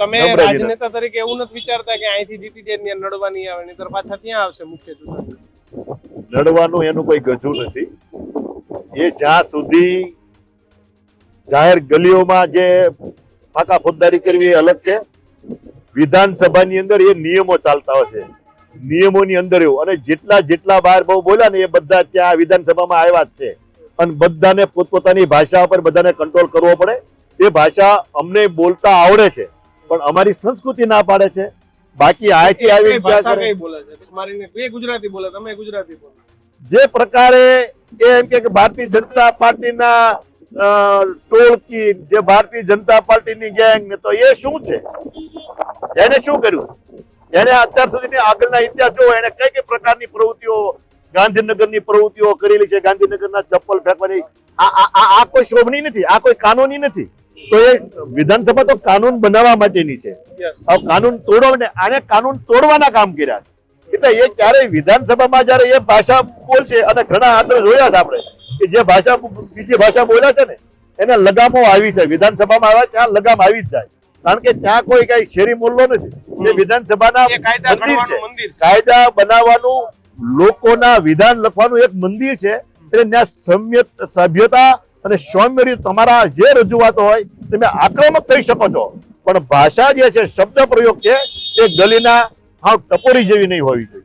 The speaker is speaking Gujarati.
તમે રાજનેતા તરીકે એવું નથી વિચારતા કે અહીંથી જીતી જાય ત્યાં નડવા નહીં આવે નહીંતર પાછા ત્યાં આવશે મુખ્ય ચૂંટણી. લડવાનું એનું કોઈ ગજુ નથી. એ જ્યાં સુધી જાહેર ગલીઓમાં જે ફાકા ફોજદારી કરવી એ અલગ છે વિધાનસભાની અંદર એ નિયમો ચાલતા હોય છે. નિયમોની અંદર એવું. અને જેટલા જેટલા બહાર બહુ બોલ્યા ને એ બધા ત્યાં વિધાનસભામાં આવ્યા જ છે. અને બધાને પોતપોતાની ભાષા ઉપર બધાને કંટ્રોલ કરવો પડે. એ ભાષા અમને બોલતા આવડે છે. પણ અમારી સંસ્કૃતિ ના પાડે છે. બાકી આયથી આવી ભાષા કઈ બોલે છે? તમારી એ ગુજરાતી બોલે તમે ગુજરાતી બોલો. જે પ્રકારે એ એમ કે ભારતીય જનતા પાર્ટીના ટોળકી જે ભારતીય જનતા પાર્ટીની ગેંગ ને તો એ શું છે? એને શું કર્યું? એને અત્યાર સુધીની આગળના ઇતિહાસ જો એને કઈ કઈ પ્રકારની પ્રવૃત્તિઓ ગાંધીનગરની પ્રવૃત્તિઓ કરેલી છે? ગાંધીનગરના ચપ્પલ ફેંકવાની આ- આ કોઈ શોભની નથી આ કોઈ કાનૂની નથી. તો એ વિધાનસભા તો કાનૂન બનાવવા માટેની છે. કાનૂન માટે આને કાનૂન તોડવાના કામ કર્યા એટલે એ ક્યારેય વિધાનસભામાં જયારે એ ભાષા બોલશે અને ઘણા આગળ જોયા છે આપણે કે જે ભાષા બીજી ભાષા બોલ્યા છે ને એને લગામો આવી જાય. વિધાનસભામાં આવ્યા ત્યાં લગામ આવી જ જાય. કારણ કે ત્યાં કોઈ કઈ શેરી મોલ્લો નથી. એ વિધાનસભાના મંદિર છે. કાયદા બનાવવાનું લોકોના વિધાન લખવાનું એક મંદિર છે. એટલે ત્યાં સભ્યતા અને સૌમ્ય રીતે તમારા જે રજૂઆતો હોય, તમે આક્રમક થઈ શકો છો. પણ ભાષા જે છે, શબ્દ પ્રયોગ છે, એ ગલીના હાવ ટપોરી જેવી નહીં હોવી જોઈએ.